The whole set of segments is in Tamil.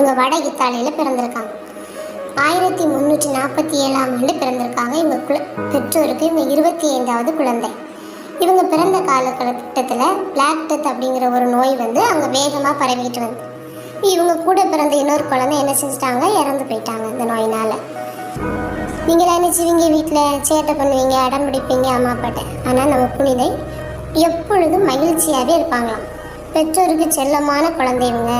இவங்க வட இத்தாலியில் பிறந்திருக்காங்க. ஆயிரத்தி முந்நூற்றி நாற்பத்தி ஏழாம் ஆண்டு பிறந்திருக்காங்க இவங்க குல பெற்றோருக்கு இவங்க இருபத்தி ஐந்தாவது குழந்தை. இவங்க பிறந்த காலகட்டத்தில் பிளாக் டெத் அப்படிங்கிற ஒரு நோய் வந்து அங்கே வேகமாக பரவிக்கிட்டு வந்து இவங்க கூட பிறந்த இன்னொரு குழந்தை என்ன செஞ்சிட்டாங்க? இறந்து போயிட்டாங்க இந்த நோயினால். நீங்கள் நினச்சிவீங்க வீட்டில் சேட்டை பண்ணுவீங்க அடம் பிடிப்பீங்க அம்மா அப்பாட்ட. ஆனால் நம்ம புனிதை எப்பொழுதும் மகிழ்ச்சியாகவே இருப்பாங்களாம். பெற்றோருக்கு செல்லமான குழந்தை இவங்க.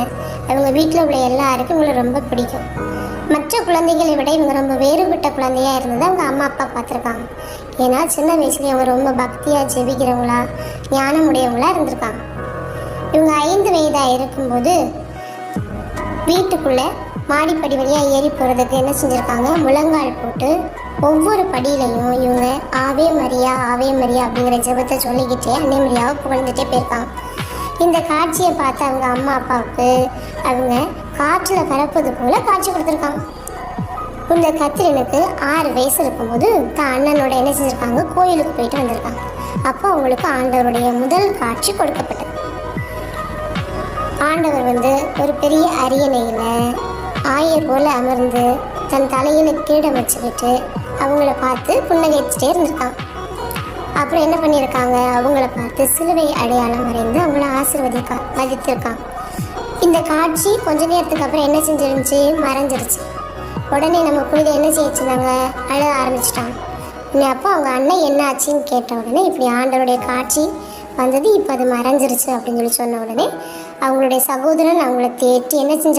அவங்க வீட்டில் உள்ள எல்லாருக்கும் இவங்களை ரொம்ப பிடிக்கும். மற்ற குழந்தைகளை விட இவங்க ரொம்ப வேறுபட்ட குழந்தையாக இருந்தது அவங்க அம்மா அப்பா பார்த்துருக்காங்க. ஏன்னா சின்ன வயசுலேயே அவங்க ரொம்ப பக்தியாக ஜெபிக்கிறவங்களா ஞானமுடையவங்களா இருந்திருக்காங்க. இவங்க ஐந்து வயதாக இருக்கும்போது வீட்டுக்குள்ளே மாடிப்படி வழியாக ஏறி போகிறதுக்கு என்ன செஞ்சுருக்காங்க? முழங்கால் போட்டு ஒவ்வொரு படியிலையும் இவங்க ஆவே மரியா ஆவே மரியா அப்படிங்கிற ஜெபத்தை சொல்லிக்கிட்டே அன்னை மரியாவை புகழ்ந்துட்டே போயிருக்காங்க. இந்த காட்சியை பார்த்து அவங்க அம்மா அப்பாவுக்கு அவங்க காற்றில் பறப்பது போல காட்சி கொடுத்துருக்காங்க. இந்த கத்திரனுக்கு ஆறு வயசு இருக்கும்போது தான் அண்ணனோட என்ன செஞ்சுருக்காங்க? கோயிலுக்கு போயிட்டு வந்திருக்காங்க. அப்போ அவங்களுக்கு ஆண்டவருடைய முதல் காட்சி கொடுக்கப்பட்டது. ஆண்டவர் வந்து ஒரு பெரிய அரியணையில் ஆயர் போல அமர்ந்து தன் தலையில் கீழே வச்சுக்கிட்டு அவங்கள பார்த்து புன்னகைச்சிட்டே இருந்திருக்கான் அப்புறம் என்ன பண்ணியிருக்காங்க? அவங்கள பார்த்து சிலுவை அடையாளம் வரைந்து அவங்கள ஆசீர்வதிக்கா மதித்திருக்காங்க இந்த காட்சி கொஞ்ச நேரத்துக்கு அப்புறம் என்ன செஞ்சிருந்துச்சு? மறைஞ்சிருச்சு. உடனே நம்ம புனித என்ன செய்யிச்சுனாங்க அழ ஆரம்பிச்சிட்டாங்க. உடனே அப்போ அவங்க அண்ணன் என்ன ஆச்சுன்னு கேட்ட உடனே இப்படி ஆண்டவருடைய காட்சி வந்தது இப்போ அது மறைஞ்சிருச்சு அப்படின்னு சொல்லி சொன்ன உடனே அவங்களுடைய சகோதரன் அவங்கள தேற்றி என்ன செஞ்சாங்க